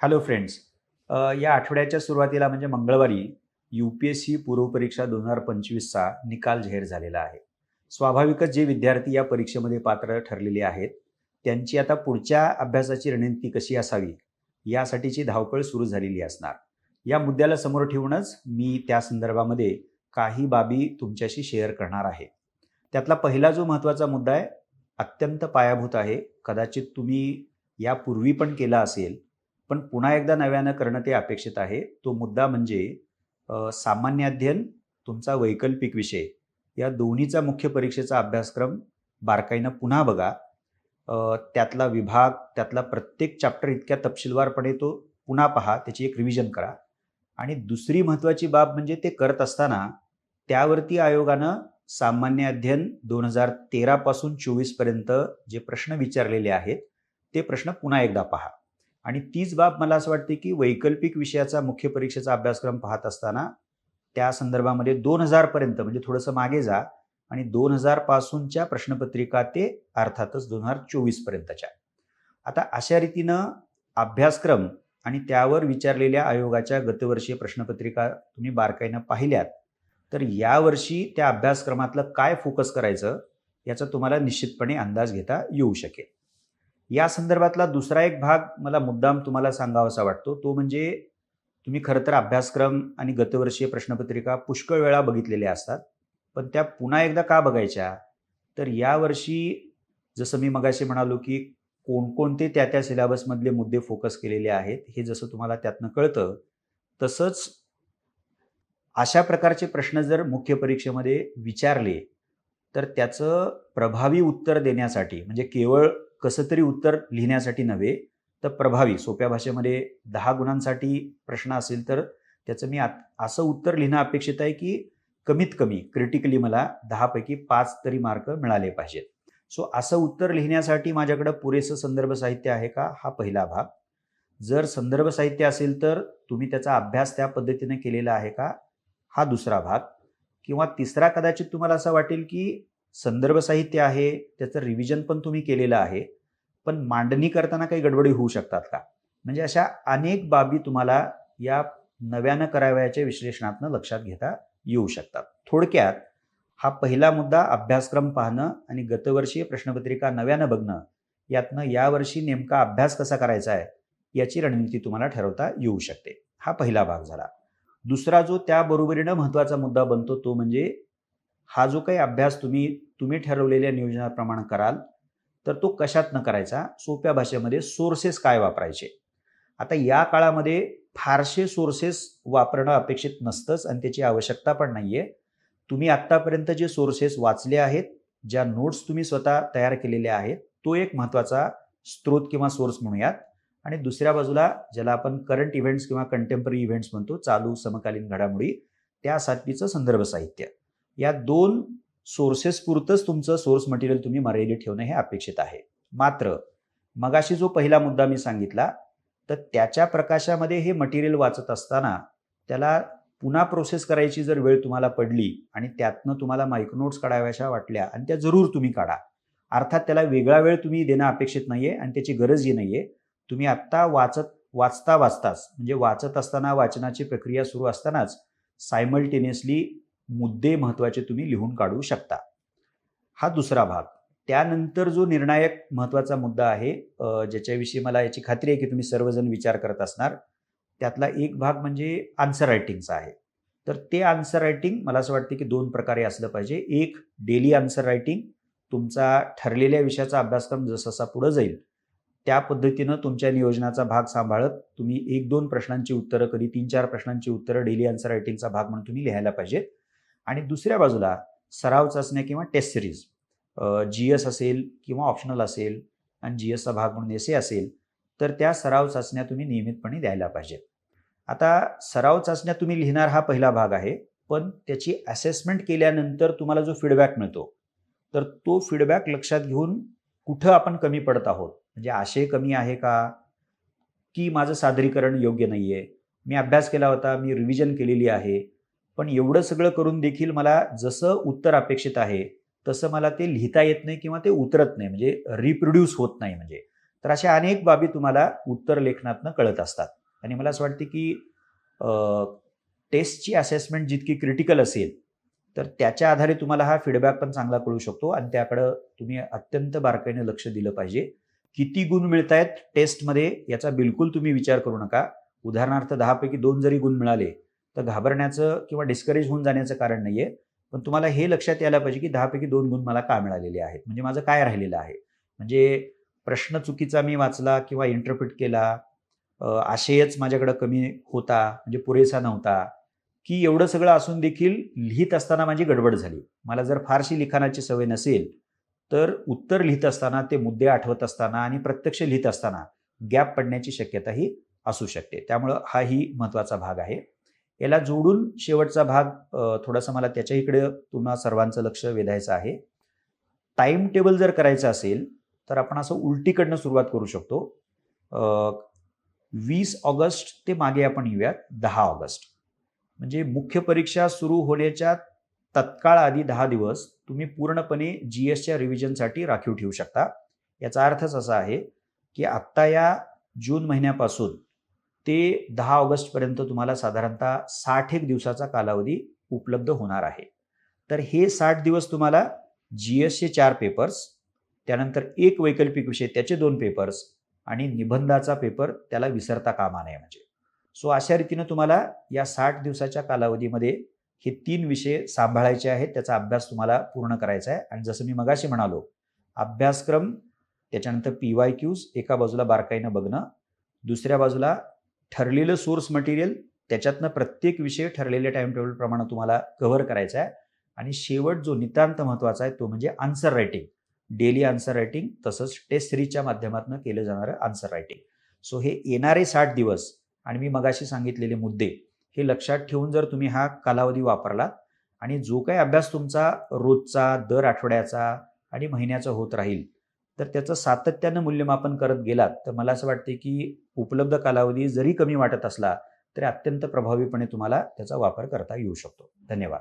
Hello friends या आठवड्याच्या सुरुवातीला म्हणजे मंगळवारी यू पी एस सी पूर्वपरीक्षा दोन हजार पंचवीसचा निकाल जाहीर झालेला आहे. स्वाभाविकच जे विद्यार्थी या परीक्षेमध्ये पात्र ठरलेले आहेत त्यांची आता पुढच्या अभ्यासाची रणनीती कशी असावी यासाठीची धावपळ सुरू झालेली असणार. या मुद्द्याला समोर ठेवूनच मी त्या संदर्भामध्ये काही बाबी तुमच्याशी शेअर करणार आहे. त्यातला पहिला जो महत्त्वाचा मुद्दा आहे अत्यंत पायाभूत आहे. कदाचित तुम्ही यापूर्वी पण केला असेल पण पुन्हा एकदा नव्यानं करणं ते अपेक्षित आहे. तो मुद्दा म्हणजे सामान्य अध्ययन तुमचा वैकल्पिक विषय या दोन्हीचा मुख्य परीक्षेचा अभ्यासक्रम बारकाईनं पुन्हा बघा. त्यातला विभाग त्यातला प्रत्येक चॅप्टर इतक्या तपशीलवारपणे तो पुन्हा पहा त्याची एक रिव्हिजन करा. आणि दुसरी महत्त्वाची बाब म्हणजे ते करत असताना त्यावरती आयोगानं सामान्य अध्ययन दोन हजार तेरापासून चोवीसपर्यंत जे प्रश्न विचारलेले आहेत ते प्रश्न पुन्हा एकदा पहा. आणि तीच बाब मला असं वाटते की वैकल्पिक विषयाचा मुख्य परीक्षेचा अभ्यासक्रम पाहत असताना त्या संदर्भामध्ये दोन हजारपर्यंत म्हणजे थोडंसं मागे जा आणि दोन हजार पासूनच्या प्रश्नपत्रिका ते अर्थातच दोन हजार चोवीसपर्यंतच्या आता अशा रीतीनं अभ्यासक्रम आणि त्यावर विचारलेल्या आयोगाच्या गतवर्षीय प्रश्नपत्रिका तुम्ही बारकाईनं पाहिल्यात तर यावर्षी त्या अभ्यासक्रमातलं काय फोकस करायचं याचा तुम्हाला निश्चितपणे अंदाज घेता येऊ शकेल. या संदर्भातला दुसरा एक भाग मला मुद्दाम तुम्हाला सांगावासा वाटतो. तो म्हणजे तुम्ही खरं तर अभ्यासक्रम आणि गतवर्षीय प्रश्नपत्रिका पुष्कळ वेळा बघितलेल्या असतात. पण त्या पुन्हा एकदा का बघायच्या? तर यावर्षी जसं मी मगाशी म्हणालो की कोणकोणते त्या त्या सिलेबसमधले मुद्दे फोकस केलेले आहेत हे जसं तुम्हाला त्यातनं कळतं तसंच अशा प्रकारचे प्रश्न जर मुख्य परीक्षेमध्ये विचारले तर त्याचं प्रभावी उत्तर देण्यासाठी म्हणजे केवळ कसं तरी उत्तर लिहिण्यासाठी नव्हे तर प्रभावी सोप्या भाषेमध्ये दहा गुणांसाठी प्रश्न असेल तर त्याचं मी आ असं उत्तर लिहिणं अपेक्षित आहे की कमीत कमी क्रिटिकली मला दहापैकी पाच तरी मार्क मिळाले पाहिजेत. सो असं उत्तर लिहिण्यासाठी माझ्याकडं पुरेसं संदर्भ साहित्य आहे का? हा पहिला भाग. जर संदर्भ साहित्य असेल तर तुम्ही त्याचा अभ्यास त्या पद्धतीने केलेला आहे का? हा दुसरा भाग. किंवा तिसरा कदाचित तुम्हाला असं वाटेल की संदर्भ साहित्य आहे त्याचं रिव्हिजन पण तुम्ही केलेलं आहे. पण मांडणी करताना काही गडबडी होऊ शकतात का? म्हणजे अशा अनेक बाबी तुम्हाला या नव्यानं करावयाच्या विश्लेषणातनं लक्षात घेता येऊ शकतात. थोडक्यात हा पहिला मुद्दा अभ्यासक्रम पाहणं आणि गतवर्षीय प्रश्नपत्रिका नव्यानं बघणं यातनं यावर्षी नेमका अभ्यास कसा करायचा आहे याची रणनीती तुम्हाला ठरवता येऊ शकते. हा पहिला भाग झाला. दुसरा जो त्याबरोबरीनं महत्त्वाचा मुद्दा बनतो तो म्हणजे हा जो काही अभ्यास तुम्ही तुम्ही ठरवलेल्या नियोजनाप्रमाणे कराल तर तो कशातनं करायचा? सोप्या भाषेमध्ये सोर्सेस काय वापरायचे? आता या काळामध्ये फारसे सोर्सेस वापरणं अपेक्षित नसतंच आणि त्याची आवश्यकता पण नाही आहे तुम्ही आत्तापर्यंत जे सोर्सेस वाचले आहेत ज्या नोट्स तुम्ही स्वतः तयार केलेल्या आहेत तो एक महत्त्वाचा स्रोत किंवा सोर्स म्हणूयात. आणि दुसऱ्या बाजूला ज्याला आपण करंट इव्हेंट्स किंवा कंटेम्पररी इव्हेंट्स म्हणतो चालू समकालीन घडामोडी त्यासाठीचं संदर्भ साहित्य. या दोन सोर्सेस पुरतंच तुमचं सोर्स मटेरियल तुम्ही मर्यादित ठेवणं हे अपेक्षित आहे. मात्र मगाशी जो पहिला मुद्दा मी सांगितला तर त्याच्या प्रकाशामध्ये हे मटेरियल वाचत असताना त्याला पुन्हा प्रोसेस करायची जर वेळ तुम्हाला पडली आणि त्यातनं तुम्हाला मायक्रोनोट्स काढाव्याशा वाटल्या आणि त्या जरूर तुम्ही काढा. अर्थात त्याला वेगळा वेळ तुम्ही देणं अपेक्षित नाही आहे आणि त्याची गरजही नाही आहे तुम्ही आत्ता वाचत वाचता वाचताच म्हणजे वाचत असताना वाचनाची प्रक्रिया सुरू असतानाच सायमल्टेनियसली मुद्दे महत्त्वाचे तुम्ही लिहून काढू शकता. हा दुसरा भाग. त्यानंतर जो निर्णायक महत्त्वाचा मुद्दा आहे ज्याच्याविषयी मला याची खात्री आहे की तुम्ही सर्वजण विचार करत असणार त्यातला एक भाग म्हणजे आन्सर रायटिंगचा आहे. तर ते आन्सर रायटिंग मला असं वाटतं की दोन प्रकारे असलं पाहिजे. एक डेली आन्सर रायटिंग तुमचा ठरलेल्या विषयाचा अभ्यासक्रम जसजसा पुढं जाईल त्या पद्धतीनं तुमच्या नियोजनाचा भाग सांभाळत तुम्ही एक दोन प्रश्नांची उत्तरं कधी तीन चार प्रश्नांची उत्तरं डेली आन्सर रायटिंगचा भाग म्हणून तुम्ही लिहायला पाहिजेत. आणि दुसऱ्या बाजूला सराव चाचण्या किंवा टेस्ट सिरीज जी एस असेल किंवा ऑप्शनल असेल आणि जी एसचा भाग म्हणून एस ए असेल तर त्या सराव चाचण्या तुम्ही नियमितपणे द्यायला पाहिजेत आता सराव चाचण्या तुम्ही लिहिणार हा पहिला भाग आहे पण त्याची असेसमेंट केल्यानंतर तुम्हाला जो फीडबॅक मिळतो तर तो फीडबॅक लक्षात घेऊन कुठं आपण कमी पडत आहोत? म्हणजे आशय कमी आहे का? की माझं सादरीकरण योग्य नाही आहे मी अभ्यास केला होता मी रिव्हिजन केलेली आहे पण एवढं सगळं करून देखील मला जसं उत्तर अपेक्षित आहे तसं मला ते लिहिता येत नाही किंवा ते उतरत नाही म्हणजे रिप्रोड्यूस होत नाही म्हणजे. तर अशा अनेक बाबी तुम्हाला उत्तर लेखनातनं कळत असतात. आणि मला असं वाटते की टेस्टची असेसमेंट जितकी क्रिटिकल असेल तर त्याच्या आधारे तुम्हाला हा फीडबॅक पण चांगला कळू शकतो आणि त्याकडं तुम्ही अत्यंत बारकाईने लक्ष दिलं पाहिजे. किती गुण मिळत आहेत टेस्टमध्ये याचा बिलकुल तुम्ही विचार करू नका. उदाहरणार्थ दहापैकी दोन जरी गुण मिळाले तर घाबरण्याचं किंवा डिस्करेज होऊन जाण्याचं कारण नाही आहे पण तुम्हाला हे लक्षात यायला पाहिजे की दहापैकी दोन गुण मला का मिळालेले आहेत? म्हणजे माझं काय राहिलेलं आहे? म्हणजे प्रश्न चुकीचा मी वाचला किंवा इंटरप्रिट केला आशयच माझ्याकडं कमी होता म्हणजे पुरेसा नव्हता की एवढं सगळं असून देखील लिहित असताना माझी गडबड झाली. मला जर फारशी लिखाणाची सवय नसेल तर उत्तर लिहित असताना ते मुद्दे आठवत असताना आणि प्रत्यक्ष लिहित असताना गॅप पडण्याची शक्यताही असू शकते. त्यामुळं हाही महत्त्वाचा भाग आहे. याला जोडून शेवटचा भाग थोडासा मला त्याच्या इकडे तुम्हा सर्वांचं लक्ष वेधायचं आहे. टाईम टेबल जर करायचं असेल तर आपण असं उलटीकडनं सुरुवात करू शकतो. वीस ऑगस्ट ते मागे आपण येऊयात दहा ऑगस्ट. म्हणजे मुख्य परीक्षा सुरू होण्याच्या तत्काळ आधी दहा दिवस तुम्ही पूर्णपणे जी एसच्या रिव्हिजनसाठी राखीव ठेवू शकता. याचा अर्थच असा आहे की आत्ता या जून महिन्यापासून ते दहा ऑगस्टपर्यंत तुम्हाला साधारणतः साठ एक दिवसाचा कालावधी उपलब्ध होणार आहे. तर हे साठ दिवस तुम्हाला जी एसचे चार पेपर्स त्यानंतर एक वैकल्पिक विषय त्याचे दोन पेपर्स आणि निबंधाचा पेपर त्याला विसरता कामा नये म्हणजे. सो अशा रीतीनं तुम्हाला या साठ दिवसाच्या कालावधीमध्ये हे तीन विषय सांभाळायचे आहेत त्याचा अभ्यास तुम्हाला पूर्ण करायचा आहे. आणि जसं मी मगाशी म्हणालो अभ्यासक्रम त्याच्यानंतर पी वाय क्यूज एका बाजूला बारकाईनं बघणं दुसऱ्या बाजूला ठरलेलं सोर्स मटेरियल त्याच्यातनं प्रत्येक विषय ठरलेल्या टाइम टेबलप्रमाणे तुम्हाला कव्हर करायचा आहे. आणि शेवट जो नितांत महत्त्वाचा आहे तो म्हणजे answer writing daily answer writing तसंच टेस्ट सिरीजच्या माध्यमातून केलं जाणारं आन्सर रायटिंग सो हे येणारे साठ दिवस आणि मी मगाशी सांगितलेले मुद्दे हे लक्षात ठेवून जर तुम्ही हा कालावधी वापरलात आणि जो काही अभ्यास तुमचा रोजचा दर आठवड्याचा आणि महिन्याचा होत राहील तर त्याचं सातत्यानं मूल्यमापन करत गेलात तर मला असं वाटते की उपलब्ध कालावधी जरी कमी वाटत असला तरी अत्यंत प्रभावीपणे तुम्हाला त्याचा वापर करता येऊ शकतो. धन्यवाद.